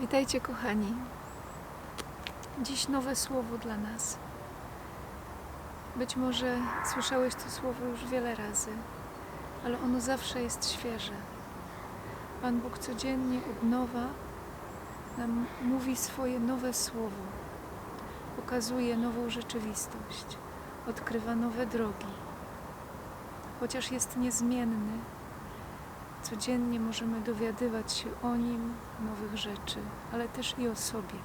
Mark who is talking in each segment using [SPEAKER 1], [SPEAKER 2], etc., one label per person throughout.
[SPEAKER 1] Witajcie, kochani. Dziś nowe słowo dla nas. Być może słyszałeś to słowo już wiele razy, ale ono zawsze jest świeże. Pan Bóg codziennie od nowa nam mówi swoje nowe słowo, pokazuje nową rzeczywistość, odkrywa nowe drogi. Chociaż jest niezmienny, Codziennie możemy dowiadywać się o Nim nowych rzeczy, ale też i o sobie.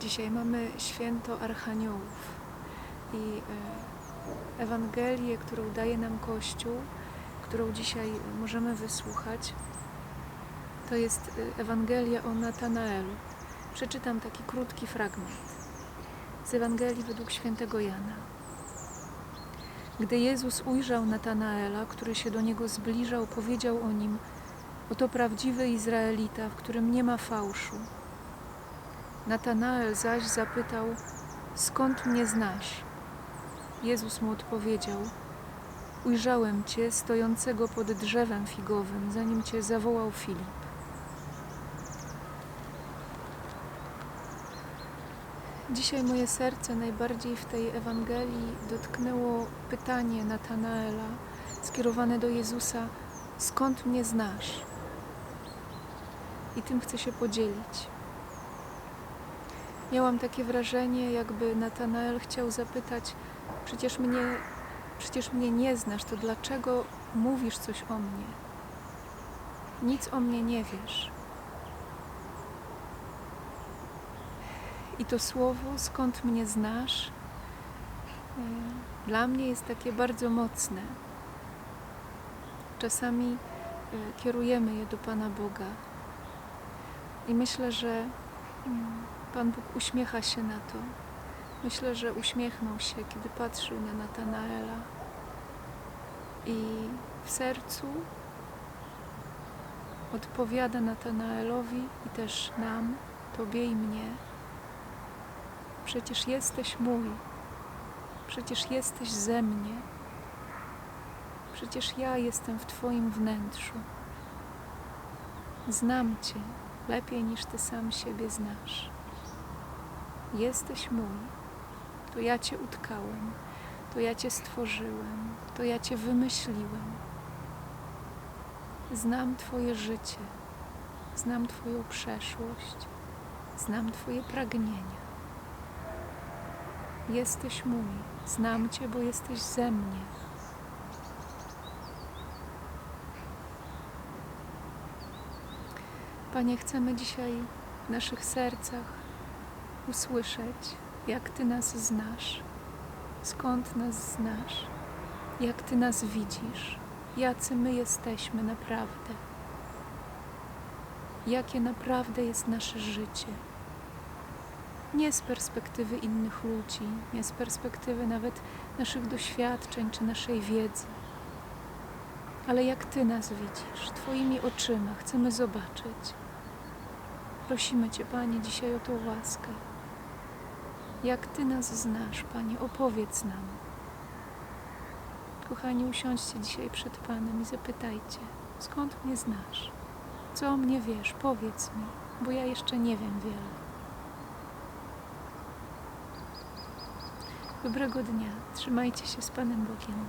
[SPEAKER 1] Dzisiaj mamy święto Archaniołów i e, Ewangelię, którą daje nam Kościół, którą dzisiaj możemy wysłuchać, to jest e, Ewangelia o Natanaelu. Przeczytam taki krótki fragment z Ewangelii według świętego Jana. Gdy Jezus ujrzał Natanaela, który się do niego zbliżał, powiedział o nim: Oto prawdziwy Izraelita, w którym nie ma fałszu. Natanael zaś zapytał: Skąd mnie znasz? Jezus mu odpowiedział: Ujrzałem cię stojącego pod drzewem figowym, zanim cię zawołał Filip. Dzisiaj moje serce najbardziej w tej Ewangelii dotknęło pytanie Natanaela skierowane do Jezusa: Skąd mnie znasz? I tym chcę się podzielić. Miałam takie wrażenie, jakby Natanael chciał zapytać: Przecież mnie, przecież mnie nie znasz, to dlaczego mówisz coś o mnie? Nic o mnie nie wiesz. I to słowo, skąd mnie znasz, e, dla mnie jest takie bardzo mocne. Czasami e, kierujemy je do Pana Boga. I myślę, że mm, Pan Bóg uśmiecha się na to. Myślę, że uśmiechnął się, kiedy patrzył na Natanaela. I w sercu odpowiada Natanaelowi i też nam, Tobie i mnie. Przecież jesteś mój, przecież jesteś ze mnie, przecież ja jestem w Twoim wnętrzu. Znam Cię lepiej niż Ty sam siebie znasz. Jesteś mój, to ja Cię utkałem, to ja Cię stworzyłem, to ja Cię wymyśliłem. Znam Twoje życie, znam Twoją przeszłość, znam Twoje pragnienia. Jesteś mój, znam Cię, bo jesteś ze mnie. Panie, chcemy dzisiaj w naszych sercach usłyszeć, jak Ty nas znasz, skąd nas znasz, jak Ty nas widzisz, jacy my jesteśmy naprawdę, jakie naprawdę jest nasze życie nie z perspektywy innych ludzi, nie z perspektywy nawet naszych doświadczeń czy naszej wiedzy, ale jak Ty nas widzisz, Twoimi oczyma chcemy zobaczyć. Prosimy Cię, Panie, dzisiaj o tą łaskę. Jak Ty nas znasz, Panie, opowiedz nam. Kochani, usiądźcie dzisiaj przed Panem i zapytajcie, skąd mnie znasz? Co o mnie wiesz? Powiedz mi, bo ja jeszcze nie wiem wiele. Dobrego dnia. Trzymajcie się z Panem Bogiem.